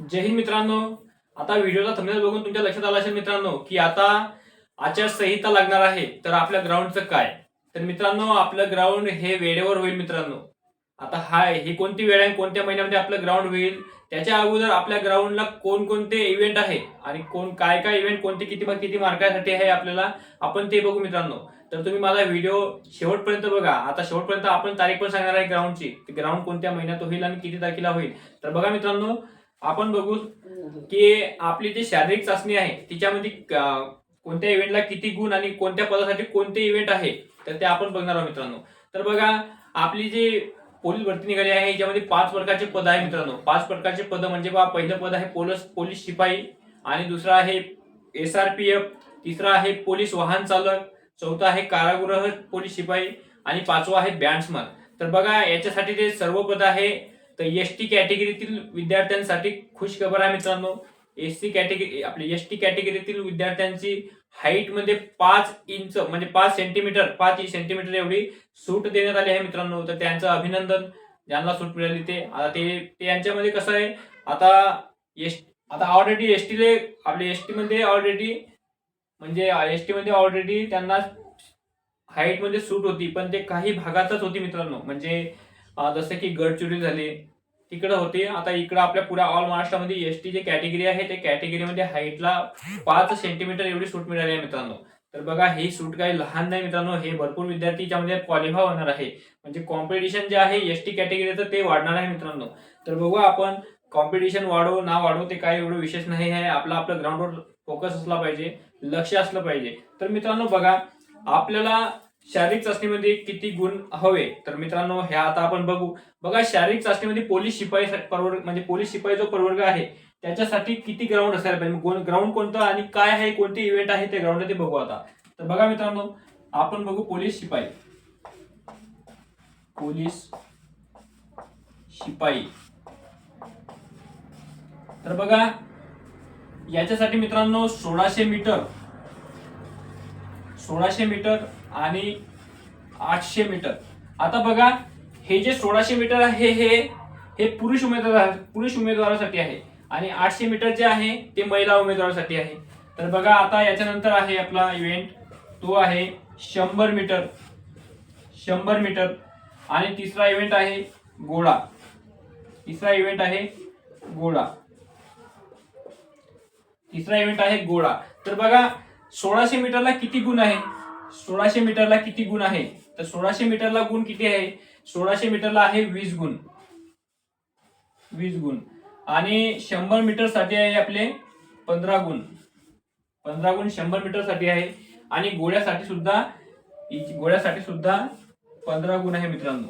जय हिंद मित्रांनो. आता व्हिडिओचा थंबनेल बघून तुमच्या लक्षात आलं असेल मित्रांनो की आता आचारसंहिता लागणार आहे तर आपल्या ग्राउंडचं काय? तर मित्रांनो आपलं ग्राउंड हे वेळेवर होईल मित्रांनो. आता हा ही कोणती वेळ आहे कोणत्या महिन्यामध्ये आपलं ग्राउंड होईल? त्याच्या अगोदर आपल्या ग्राउंडला कोणकोणते इव्हेंट आहे आणि कोण काय काय इव्हेंट कोणते किती किती मार्कासाठी आहे आपल्याला आपण ते बघू मित्रांनो. तर तुम्ही माझा व्हिडिओ शेवटपर्यंत बघा. आता शेवटपर्यंत आपण तारीख पण सांगणार आहे ग्राउंडची ग्राउंड कोणत्या महिन्यात होईल आणि किती तारखेला होईल. तर बघा मित्रांनो आपण बघू की आपली जी शारीरिक चाचणी आहे तिच्यामध्ये कोणत्या इव्हेंटला किती गुण आणि कोणत्या पदासाठी कोणते इव्हेंट आहे तर ते आपण बघणार आहोत मित्रांनो. तर बघा आपली जी पोलीस भरती निघाली आहे याच्यामध्ये पाच प्रकारचे पद आहे मित्रांनो. पाच प्रकारचे पद म्हणजे बा पहिलं पद आहे पोलीस पोलीस शिपाई आणि दुसरं आहे एस आर पी एफ तिसरं आहे पोलीस वाहन चालक चौथा आहे कारागृह पोलीस शिपाई आणि पाचवा आहे बँड्समन तर बघा याच्यासाठी जे सर्व पद आहे तर एस टी कॅटेगरीतील विद्यार्थ्यांसाठी खुश खबर आहे मित्रांनो. एस सी कॅटेगरी आपली एस टी कॅटेगरीतील विद्यार्थ्यांची हाईटमध्ये पाच इंच म्हणजे पाच सेंटीमीटर पाच सेंटीमीटर एवढी सूट देण्यात आली आहे मित्रांनो. तर त्यांचं अभिनंदन ज्यांना सूट मिळाली ते. आता ते ते यांच्यामध्ये कसं आहे? आता एस आता ऑलरेडी एस टीले आपले एस टीमध्ये ऑलरेडी म्हणजे एस टीमध्ये ऑलरेडी त्यांना हाईटमध्ये सूट होती. पण ते काही भागातच होती मित्रांनो. म्हणजे जसं की गडचिरोली झाली तिकडं होते. आता इकडं आपल्या पुऱ्या ऑल महाराष्ट्रामध्ये एस टी जे कॅटेगरी आहे त्या कॅटेगरीमध्ये हाईटला पाच सेंटीमीटर एवढी सूट मिळाली आहे मित्रांनो. तर बघा ही सूट काही लहान नाही मित्रांनो. हे भरपूर विद्यार्थी याच्यामध्ये क्वालिफाय होणार आहे. म्हणजे कॉम्पिटिशन जे आहे एस टी कॅटेगरीचं ते वाढणार आहे मित्रांनो. तर बघू आपण कॉम्पिटिशन वाढो ना वाढो ते काही एवढं विशेष नाही आहे. आपला आपल्या ग्राउंडवर फोकस असला पाहिजे लक्ष असलं पाहिजे. तर मित्रांनो बघा आपल्याला शारीरिक चाचणीमध्ये किती गुण हवे? तर मित्रांनो हे आता आपण बघू. बघा शारीरिक चाचणीमध्ये पोलीस शिपाई प्रवर्ग म्हणजे पोलीस शिपाई जो प्रवर्ग आहे त्याच्यासाठी किती ग्राउंड असायला पाहिजे? ग्राउंड कोणतं आणि काय आहे? कोणते इव्हेंट आहे? ते ग्राउंड ते बघू आता. तर बघा मित्रांनो आपण बघू पोलीस शिपाई. पोलीस शिपाई. तर बघा याच्यासाठी मित्रांनो सोळाशे मीटर सोळाशे मीटर आणि आठशे मीटर. आता बघा हे जे सोळाशे मीटर आहे हे हे पुरुष उमेदवार पुरुष उमेदवारासाठी आहे. आणि आठशे मीटर जे आहे ते महिला उमेदवारासाठी आहे. तर बघा आता याच्यानंतर आहे आपला इव्हेंट तो आहे शंभर मीटर. शंभर मीटर. आणि तिसरा इव्हेंट आहे गोळा तिसरा इव्हेंट आहे गोळा तिसरा इव्हेंट आहे गोळा तर बघा सोळाशे मीटरला किती गुण आहे? सोळाशे मीटरला किती गुण आहे? तर सोळाशे मीटरला गुण किती आहे? सोळाशे मीटरला आहे वीस गुण. वीस गुण. आणि शंभर मीटरसाठी आहे आपले पंधरा गुण. पंधरा गुण शंभर मीटरसाठी आहे. आणि गोळ्यासाठी सुद्धा गोळ्यासाठी सुद्धा पंधरा गुण आहे मित्रांनो.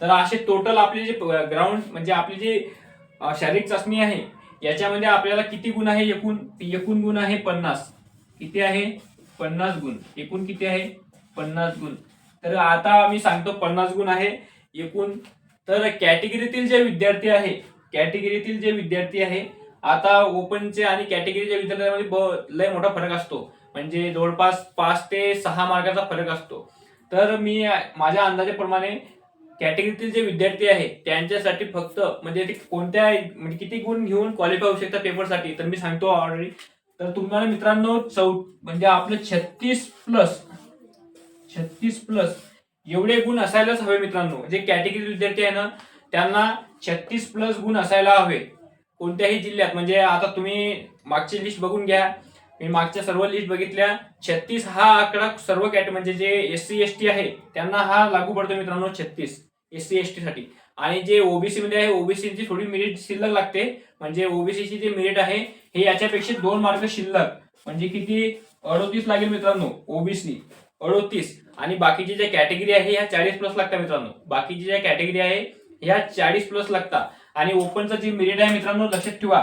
तर असे टोटल आपले जे ग्राउंड म्हणजे आपली जी शारीरिक चाचणी आहे याच्यामध्ये आपल्याला किती गुण आहे? एकूण एकूण गुण आहे पन्नास. किती आहे? पन्नास गुण. एकूण किती आहे? पन्नास गुण. तर आता मी सांगतो पन्नास गुण आहे. एकूण. तर कॅटेगरीतील जे विद्यार्थी आहे कॅटेगरीतील जे विद्यार्थी आहे आता ओपनचे आणि कॅटेगरीच्या विद्यार्थ्यांमध्ये ब- लय मोठा फरक असतो. म्हणजे जवळपास पाच ते सहा मार्काचा फरक असतो. तर मी माझ्या अंदाजाप्रमाणे कॅटेगरीतील जे विद्यार्थी आहे त्यांच्यासाठी फक्त म्हणजे ते कोणत्या म्हणजे किती गुण घेऊन क्वालिफाय होऊ शकतात पेपरसाठी तर मी सांगतो ऑलरेडी तर तुम्हाला मित्रांनो चौ म्हणजे आपलं छत्तीस प्लस छत्तीस प्लस एवढे गुण असायलाच हवे मित्रांनो. जे कॅटेगरी विद्यार्थी आहे ना त्यांना छत्तीस प्लस गुण असायला हवे. कोणत्याही जिल्ह्यात म्हणजे आता तुम्ही मागची लिस्ट बघून घ्या. मी मागच्या सर्व लिस्ट बघितल्या. छत्तीस हा आकडा सर्व कॅट म्हणजे जे एस सी एस टी आहे त्यांना हा लागू पडतो मित्रांनो छत्तीस एस सी एस टी साठी. आणि जे ओबीसी मध्ये आहे ओबीसीची थोडी मेरिट शिल्लक लागते. म्हणजे ओबीसीची जी मेरिट आहे हे याच्यापेक्षा दोन मार्क शिल्लक. म्हणजे किती? अडोतीस लागेल मित्रांनो ओबीसी अडोतीस. आणि बाकीची ज्या कॅटेगरी आहे ह्या चाळीस प्लस लागतात मित्रांनो. बाकीची ज्या कॅटेगरी आहे ह्या चाळीस प्लस लागतात. आणि ओपनचं जे मेरिट आहे मित्रांनो लक्षात ठेवा.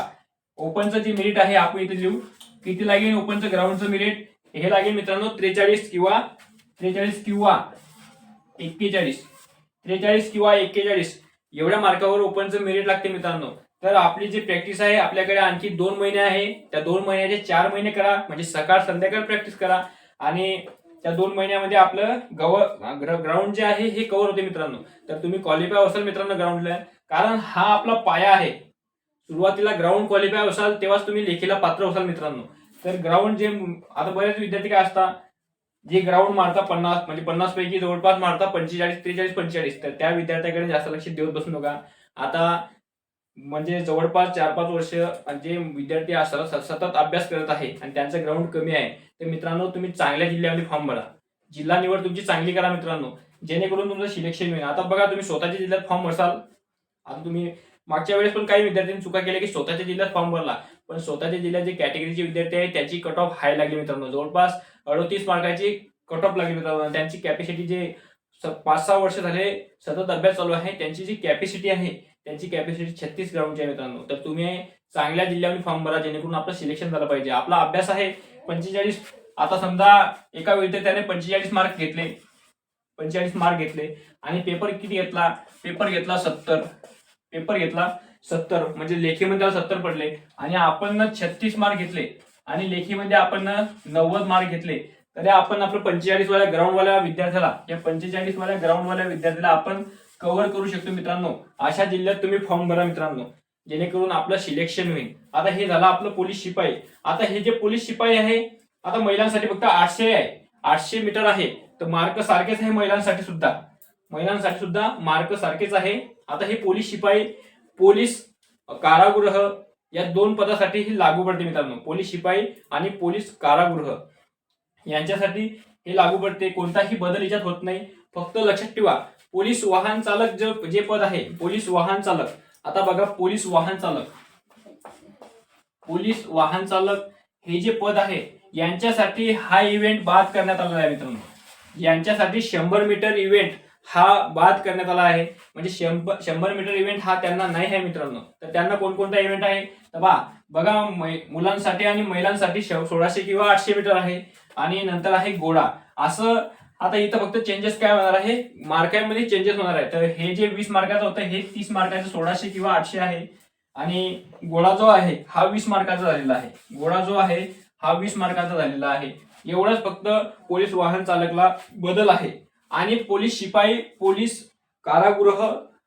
ओपनचं जे मेरिट आहे आपण इथे लिहू. किती लागेल ओपनचं ग्राउंडचं मेरिट हे लागेल मित्रांनो त्रेचाळीस किंवा त्रेचाळीस किंवा एक्केचाळीस. त्रेचाळीस किंवा एक्केचाळीस. एवढ्या मार्कावर ओपनचं मेरिट लागते मित्रांनो. तर आपली जी प्रॅक्टिस आहे आपल्याकडे आणखी दोन महिने आहे. त्या दोन महिन्याचे चार महिने करा म्हणजे सकाळ संध्याकाळ प्रॅक्टिस करा. आणि त्या दोन महिन्यामध्ये आपलं गव ग्राउंड जे आहे हे कव्हर होते मित्रांनो. तर तुम्ही क्वालिफाय असाल मित्रांनो ग्राउंडला कारण हा आपला पाया आहे. सुरुवातीला ग्राउंड क्वालिफाय असाल तेव्हाच तुम्ही लेखीला पात्र असाल मित्रांनो. तर ग्राउंड जे आता बरेच विद्यार्थी काय असतात जे ग्राउंड मारता पन्नास म्हणजे पन्नास पैकी जवळपास मारता पंचेचाळीस त्रेचाळीस पंचेचाळीस. तर त्या विद्यार्थ्याकडे जास्त लक्ष देत बसू नका. आता म्हणजे जवळपास चार पाच वर्ष जे विद्यार्थी असतात सतत अभ्यास करत आहे आणि त्यांचं ग्राउंड कमी आहे तर मित्रांनो तुम्ही चांगल्या जिल्ह्यामध्ये फॉर्म भरा. जिल्हा निवड तुमची चांगली करा मित्रांनो. जेणेकरून तुमचं सिलेक्शन होईल. आता बघा तुम्ही स्वतःच्या जिल्ह्यात फॉर्म भरसाल. आता तुम्ही मागच्या वेळेस पण काही विद्यार्थ्यांनी चुका केल्या की स्वतःच्या जिल्ह्यात फॉर्म भरला. पण स्वतःच्या जिल्ह्यात जे कॅटेगरीचे विद्यार्थी आहेत त्याची कट ऑफ हाय लागली मित्रांनो. जवळपास अडतीस मार्काची कट ऑफ लागली मित्रांनो. आणि त्यांची कॅपॅसिटी जे पाच सहा वर्ष झाले सतत अभ्यास चालू आहे. त्यांची जी कॅपॅसिटी आहे त्यांची कॅपॅसिटी छत्तीस ग्राउंडची आहे मित्रांनो. तर तुम्ही चांगल्या जिल्ह्यामध्ये फॉर्म भरा जेणेकरून आपलं सिलेक्शन झालं पाहिजे. आपला अभ्यास आहे पंचेचाळीस आता समजा एका विद्यार्थ्याने पंचेचाळीस मार्क घेतले. पंचेचाळीस मार्क घेतले. आणि पेपर किती घेतला? पेपर घेतला सत्तर. पेपर घेतला सत्तर. म्हणजे लेखीमध्ये सत्तर पडले. आणि आपण छत्तीस मार्क घेतले. आणि लेखीमध्ये आपण नव्वद मार्क घेतले. तर आपण आपलं पंचेचाळीस वाल्या ग्राउंडवाल्या विद्यार्थ्याला या पंचेचाळीस वाल्या ग्राउंडवाल्या विद्यार्थ्याला आपण कव्हर करू शकतो मित्रांनो. अशा जिल्ह्यात तुम्ही फॉर्म भरा मित्रांनो. जेणेकरून आपलं सिलेक्शन होईल. आता हे झालं आपलं पोलीस शिपाई. आता हे जे पोलीस शिपाई आहे आता महिलांसाठी फक्त आठशे आहे. आठशे मीटर आहे. तर मार्क सारखेच आहे महिलांसाठी सुद्धा. महिलांसाठी सुद्धा मार्क सारखेच आहे. आता हे पोलीस शिपाई पोलीस कारागृह या दोन पदासाठी ही लागू पडते मित्रांनो. पोलीस शिपाई आणि पोलीस कारागृह. यांच्यासाठी हे लागू पडते. कोणताही बदल याच्यात होत नाही. फक्त लक्षात ठेवा पोलीस वाहन चालक जे जे पद आहे पोलीस वाहन चालक. आता बघा पोलीस वाहन चालक. पोलीस वाहन चालक हे जे पद आहे यांच्यासाठी हा इव्हेंट बाद करण्यात आलेला आहे मित्रांनो. यांच्यासाठी शंभर मीटर इव्हेंट हा बाद करण्यात आला आहे. म्हणजे शंभर शंभर मीटर इव्हेंट हा त्यांना नाही आहे मित्रांनो. तर त्यांना कोणकोणता इव्हेंट आहे? तर बा बघा मुलांसाठी आणि महिलांसाठी सोळाशे किंवा आठशे मीटर आहे. आणि नंतर आहे गोळा असं आता इथं फक्त चेंजेस काय होणार आहे? मार्कांमध्ये चेंजेस होणार आहे. तर हे जे वीस मार्काचं होतं हे तीस मार्काचं सोळाशे किंवा आठशे आहे. आणि गोळा जो आहे हा वीस मार्काचा झालेला आहे. गोळा जो आहे हा वीस मार्काचा झालेला आहे. एवढंच फक्त पोलीस वाहन चालकला बदल आहे. आणि पोलीस शिपाई पोलीस कारागृह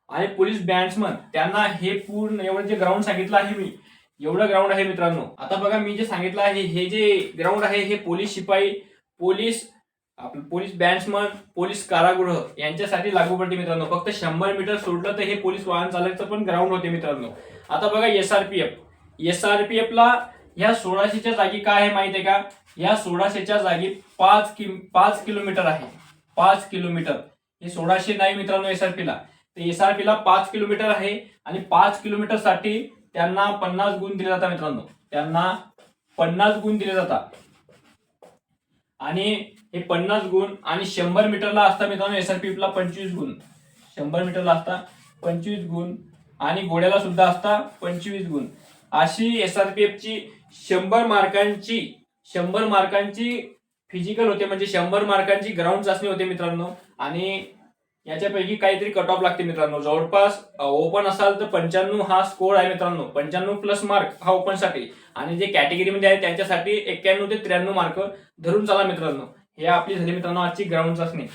आणि पोलीस बँड्समन त्यांना हे पूर्ण एवढं जे ग्राउंड सांगितलं आहे मी एवढं ग्राउंड आहे मित्रांनो. आता बघा मी जे सांगितलं आहे हे जे ग्राउंड आहे हे पोलीस शिपाई पोलीस आपलं पोलीस बॅट्समन पोलीस कारागृह यांच्यासाठी लागू पडते मित्रांनो. फक्त शंभर मीटर सोडलं तर हे पोलीस वाहन चालकचं पण ग्राउंड होते मित्रांनो. आता बघा S R P F S R P एफला ह्या सोळाशेच्या जागी काय आहे माहिती आहे का? या सोळाशेच्या जागी पाच कि पाच किलोमीटर आहे. पाच किलोमीटर. हे सोळाशे नाही मित्रांनो एस आर पीला तर एस आर पीला पाच किलोमीटर आहे आणि पाच किलोमीटरसाठी त्यांना पन्नास गुण दिले जातात मित्रांनो. त्यांना पन्नास गुण दिले जातात. आणि हे पन्नास गुण आणि शंभर मीटरला असता मित्रांनो एस आर पी ला पंचवीस गुण. शंभर मीटरला असता पंचवीस गुण आणि घोड्याला सुद्धा असता पंचवीस गुण. अशी एस आर पी एफची शंभर मार्कांची शंभर मार्कांची फिजिकल होते म्हणजे शंभर मार्कांची ग्राउंड चाचणी होते मित्रांनो. आणि याच्यापैकी काहीतरी कट ऑफ लागते मित्रांनो. जवळपास ओपन असाल तर पंच्याण्णव हा स्कोर आहे मित्रांनो. पंच्याण्णव प्लस मार्क हा ओपनसाठी आणि जे कॅटेगरीमध्ये आहे त्यांच्यासाठी एक्क्याण्णव ते त्र्याण्णव मार्क धरून चला मित्रांनो. हे आपली झाली मित्रांनो आजची ग्राउंड चाचणी.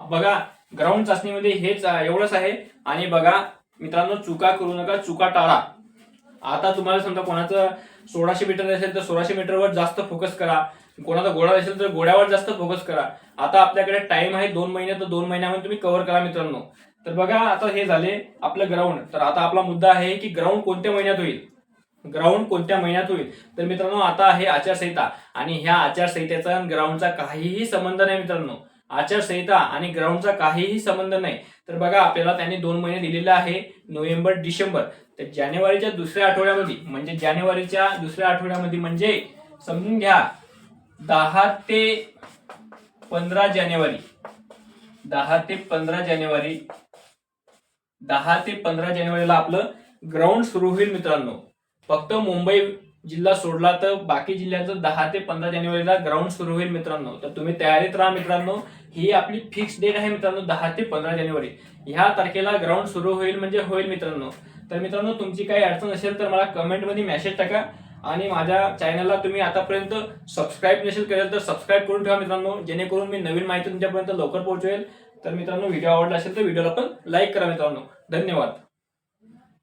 बघा ग्राउंड चाचणीमध्ये हेच एवढंच आहे. आणि बघा मित्रांनो चुका करू नका चुका टाळा. आता तुम्हाला समजा कोणाचं सोळाशे मीटर असेल तर सोळाशे मीटरवर जास्त फोकस करा. कोणाचा घोडा असेल तर घोड्यावर जास्त फोकस करा. आता आपल्याकडे टाइम आहे दोन महिने तर दोन महिन्यामध्ये तुम्ही कव्हर करा मित्रांनो. तर बघा आता हे झाले आपलं ग्राउंड तर आता आपला मुद्दा आहे की ग्राउंड कोणत्या महिन्यात होईल? ग्राउंड कोणत्या महिन्यात होईल? तर मित्रांनो आता आहे आचारसंहिता. आणि ह्या आचारसंहितेचा आणि ग्राउंडचा काहीही संबंध नाही मित्रांनो. आचारसंहिता आणि ग्राउंडचा काहीही संबंध नाही. तर बघा आपल्याला त्यांनी दोन महिने दिलेले आहे नोव्हेंबर डिसेंबर. तर जानेवारीच्या दुसऱ्या आठवड्यामध्ये म्हणजे जानेवारीच्या दुसऱ्या आठवड्यामध्ये म्हणजे समजून घ्या दहा ते पंधरा जानेवारी. दहा ते पंधरा जानेवारी. दहा ते पंधरा जानेवारीला आपलं ग्राउंड सुरू होईल मित्रांनो. फक्त मुंबई जिल्हा सोडला तर बाकी जिल्ह्याचं दहा ते पंधरा जानेवारीला ग्राउंड सुरू होईल मित्रांनो. तर तुम्ही तयारीत राहा मित्रांनो. ही आपली फिक्स डेट आहे मित्रांनो दहा ते पंधरा जानेवारी. ह्या तारखेला ग्राउंड सुरू होईल म्हणजे होईल मित्रांनो. तर मित्रांनो तुमची काही अडचण असेल तर मला कमेंटमध्ये मेसेज टाका. आणि माझ्या चॅनलला तुम्ही आतापर्यंत सबस्क्राईब नसेल केलं तर सबस्क्राईब करून ठेवा मित्रांनो. जेणेकरून मी नवीन माहिती तुमच्यापर्यंत लवकर पोहोचवेल. तर मित्रांनो व्हिडिओ आवडला असेल तर व्हिडिओला पण लाईक करा मित्रांनो. धन्यवाद.